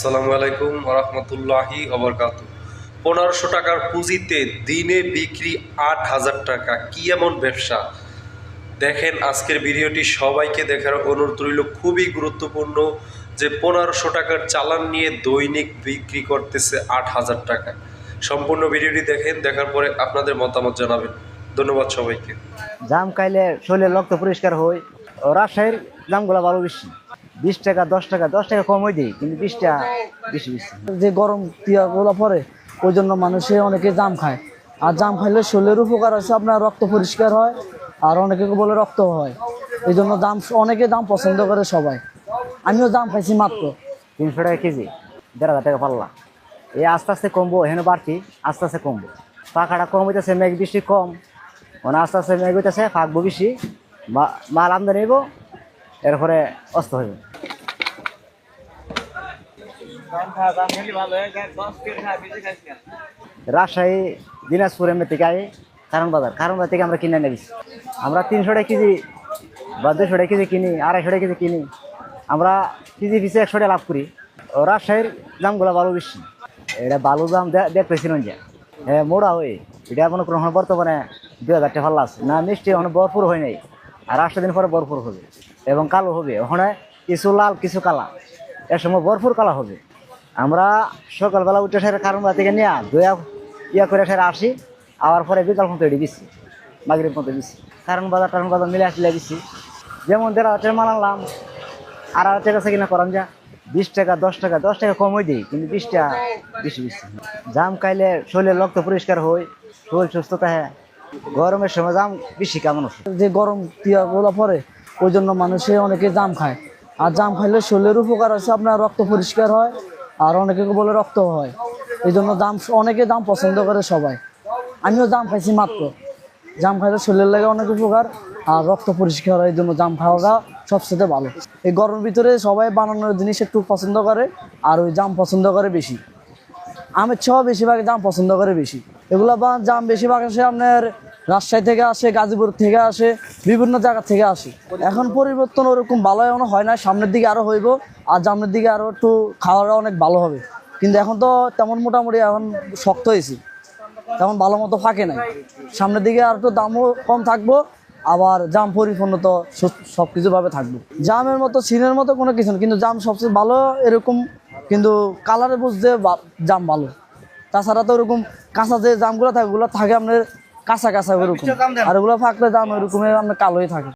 আসসালামু আলাইকুম রহমতুল্লাহি অবরকাত পনেরোশো টাকার পুঁজিতে দিনে বিক্রি আট হাজার টাকা। কি এমন ব্যবসা? দেখেন, আজকের ভিডিওটি সবাইকে দেখার অনুরোধ রইল। খুবই গুরুত্বপূর্ণ যে পনেরোশো টাকার চালান নিয়ে দৈনিক বিক্রি করতেছে আট হাজার টাকা। সম্পূর্ণ ভিডিওটি দেখেন, দেখার পরে আপনাদের মতামত জানাবেন। ধন্যবাদ সবাইকে। জাম খাইলে শরীরের রক্ত পরিষ্কার হয়। রাজশাহীর দামগুলো ভালো বেশি। বিশ টাকা দশ টাকা দশ টাকা কম হয়ে দিই কিন্তু বিশ টাকা বেশি বেশি। যে গরম টিয়াগুলো পরে ওই জন্য মানুষে অনেকে জাম খায়। আর জাম খাইলে শরীরের উপকার আছে আপনার রক্ত পরিষ্কার হয় আর অনেকে বলে রক্ত হয়। এই জন্য দাম অনেকে দাম পছন্দ করে সবাই। আমিও দাম খাইছি মাত্র। তিনশো টাকা কেজি দেড় হাজার টাকা পাল্লা। এই আস্তে আস্তে কমবো এখানে বাড়তি আস্তে আস্তে কমবো। পাখাটা কম হইতেছে মেঘ বৃষ্টি কম। মানে আস্তে আস্তে মেঘ হইতেছে ফাঁকবো বেশি। মা- মাল আমদানি হইব এরপরে অস্ত হইব। রাজশাহী, দিনাজপুর এমনি থেকে কারণ বাজার। কারণ বাজার থেকে আমরা কিনে নেবি আমরা তিনশো টাকা কেজি বা দুশো টাকা কেজি কিনি, আড়াইশো টাকা কেজি কিনি। আমরা কেজি পিছিয়ে একশো টাকা লাভ করি। রাজশাহীর দামগুলো ভালো বেশি। এটা বালু দাম দেখতেছিলেন যে। হ্যাঁ মোড়া হয়ে। এটা এখন কোনো বর্তমানে দুই হাজার টাকা ভালো আছে। না, মিষ্টি এখন ভরপুর হয় নাই। আর আটটা দিন পরে ভরপুর হবে। এবং কালো হবে। ওখানে কিছু লাল, কিছু কালা। এর সময় ভরপুর কালা হবে। আমরা সকালবেলা উঠে সেরে কারণ থেকে নিয়ে দয়া ইয়া করে সেরে আসি আবার পরে বিকাল পর্যন্ত এটি দিচ্ছি মাগরিব পর্যন্ত দিচ্ছি কারণ বাজার টারণ বাজার মিলে আসলে দিচ্ছি যেমন দেড় হাজার মাল আনলাম আর হাজার টাকা কিনা করাম যা, বিশ টাকা, দশ টাকা দশ টাকা কম হয়ে দিই, কিন্তু বিশ টাকা বেশি বেশি। জাম খাইলে শরীরের রক্ত পরিষ্কার হয় শরীর সুস্থ থাকে, গরমের সময় জাম বেশি কেমন যে গরম টিয়াগুলো পরে, ওই জন্য মানুষে অনেকে জাম খায়। আর জাম খাইলে শরীরের উপকার আছে, আপনার রক্ত পরিষ্কার হয় আর অনেকে বলে রক্ত হয়। এই জন্য দাম অনেকে দাম পছন্দ করে সবাই। আমিও জাম খাইছি মাত্র। জাম খাইলে শরীরের লাগে অনেক উপকার, আর রক্ত পরিষ্কার হয় এই জন্য জাম খাওয়াটা সবচেয়ে ভালো। এই গরমের ভিতরে সবাই বানানোর জিনিস একটু পছন্দ করে, আর ওই জাম পছন্দ করে বেশি। আমের ছ বেশিরভাগ জাম পছন্দ করে বেশি। এগুলো বা জাম বেশিরভাগ আসে আপনার রাজশাহী থেকে আসে, গাজীপুর থেকে আসে, বিভিন্ন জায়গা থেকে আসে। এখন পরিবর্তন ওরকম ভালো এখনও হয় না সামনের দিকে আরও হইব, আর সামনের দিকে আরও একটু খাওয়াটা অনেক ভালো হবে। কিন্তু এখন তো তেমন মোটামুটি এখন শক্ত হয়েছি, তেমন ভালো মতো ফাঁকে নাই। সামনের দিকে আর একটু দামও কম থাকব, আবার জাম পরিপূর্ণ তো সব কিছু ভাবে থাকব। জামের মতো, সিনের মতো কোনো কিছু না, কিন্তু জাম সবচেয়ে ভালো এরকম, কিন্তু কালারে বুঝতে জাম ভালো। তাছাড়া তো ওরকম কাঁচা যে জামগুলো থাকে, ওগুলো থাকে আপনার কাঁচা কাঁচা ওরকম আর ওগুলো ফাঁকলে দাম ওরকমই আমরা কালোই থাকে।